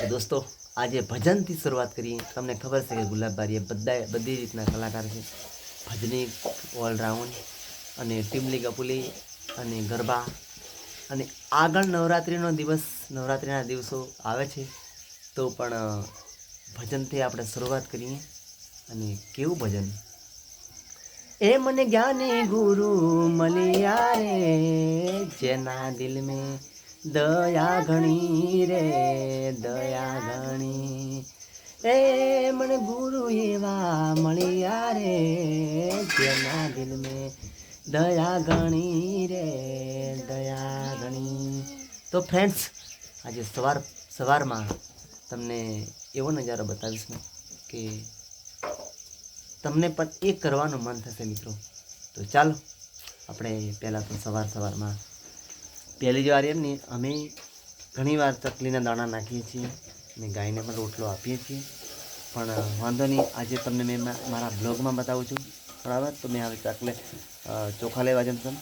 તો દોસ્તો, આજે ભજનથી શરૂઆત કરીએ. તમને ખબર છે કે ગુલાબબારી એ બધા બધી રીતના કલાકાર છે. ભજની, ઓલરાઉન્ડ અને ટીમલી કપુલી અને ગરબા અને આગળ નવરાત્રિનો દિવસ, નવરાત્રિના દિવસો આવે છે. તો પણ ભજનથી આપણે શરૂઆત કરીએ. અને કેવું ભજન? એ મને જ્ઞાની ગુરુ મળ્યા રે, જેના દિલ મેં દયા ઘણી રે, દયા ઘણી. એ મને ગુરુ એવા મળ્યા રે, જેના દિલ મેં દયા ઘણી રે, દયા ઘણી. તો ફ્રેન્ડ્સ આજે સવાર, સવારમાં તમને એવો નજારો બતાવીશ હું કે તમને પણ એ કરવાનું મન થશે મિત્રો. તો ચાલો, આપણે પહેલાં તો સવાર, સવારમાં પહેલી જ વાર એમ નહીં, અમે ઘણીવાર ચકલીના દાણા નાખીએ છીએ અને ગાયને પણ રોટલો આપીએ છીએ. પણ વાંધો નહીં, આજે તમને મેં મારા બ્લોગમાં બતાવું છું. બરાબર? તો મેં હવે ચકલે ચોખા લેવા જમ છું